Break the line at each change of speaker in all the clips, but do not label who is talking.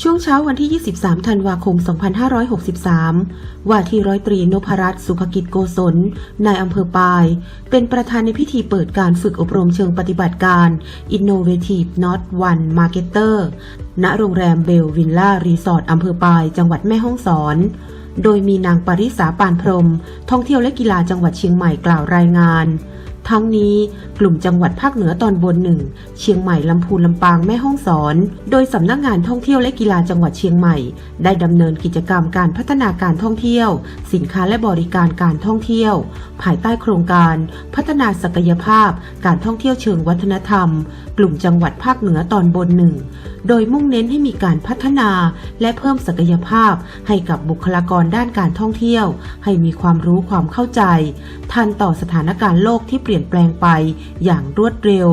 ช่วงเช้าวันที่ 23 ธันวาคม 2563 ว่าที่ร้อยตรีนพรัตน์สุภกิจโกศล นายอำเภอปาย เป็นประธานในพิธีเปิดการฝึกอบรมเชิงปฏิบัติการ Innovative Not One Marketer ณ โรงแรมเบลวิลล่ารีสอร์ทอำเภอปาย จังหวัดแม่ฮ่องสอน โดยมีนางปริษาปานพรม ท่องเที่ยวและกีฬาจังหวัดเชียงใหม่กล่าวรายงาน ทั้งนี้กลุ่มจังหวัดภาคเหนือตอนบนหนึ่งเชียงใหม่ลำพูนลำปางแม่ฮ่องสอน โดยสำนักงานท่องเที่ยวและกีฬาจังหวัดเชียงใหม่ ได้ดำเนินกิจกรรมการพัฒนาการท่องเที่ยว สินค้าและบริการการท่องเที่ยว ภายใต้โครงการ พัฒนาศักยภาพ การท่องเที่ยวเชิงวัฒนธรรม กลุ่มจังหวัดภาคเหนือตอนบนหนึ่งโดยมุ่งเน้นให้มีการพัฒนาและเพิ่มศักยภาพ ให้กับบุคลากรด้านการท่องเที่ยว ให้มีความรู้ความเข้าใจ ทันต่อสถานการณ์โลกที่เปลี่ยนี่ยนแปลงไปอย่างรวดเร็ว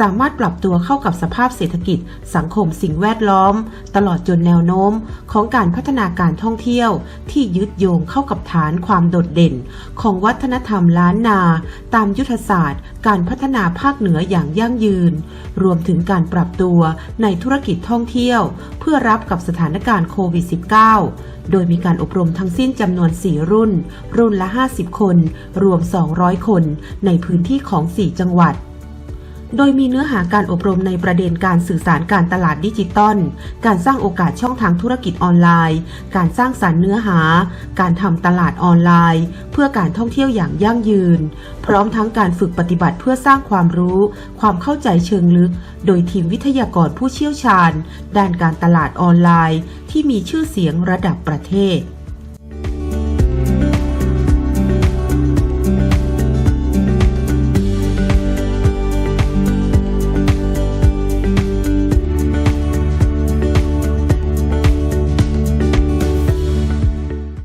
สามารถปรับตัวเข้ากับสภาพเศรษฐกิจ สังคมสิ่งแวดล้อม ตลอดจนแนวโน้มของการพัฒนาการท่องเที่ยว ที่ยึดโยงเข้ากับฐานความโดดเด่น ของวัฒนธรรมล้านนา ตามยุทธศาสตร์ การพัฒนาภาคเหนืออย่างยั่งยืน รวมถึงการปรับตัวในธุรกิจท่องเที่ยว เพื่อรับกับสถานการณ์โควิด -19 โดยมีการอบรมทั้งสิ้นจำนวน 4 รุ่น รุ่นละ 50 คน รวม 200 คน ในพื้นนที่ของ 4 จังหวัด โดยมีเนื้อหาการอบรมในประเด็นการสื่อสารการตลาดดิจิตอล การสร้างโอกาสช่องทางธุรกิจออนไลน์ การสร้างสารรค์เนื้อหา การทำตลาดออนไลน์ เพื่อการท่องเที่ยวอย่างยั่งยืน พร้อมทั้งการฝึกปฏิบัติเพื่อสร้างความรู้ ความเข้าใจเชิงลึก โดยทีมวิทยากรผู้เชี่ยวชาญ ด้านการตลาดออนไลน์ ที่มีชื่อเสียงระดับประเทศ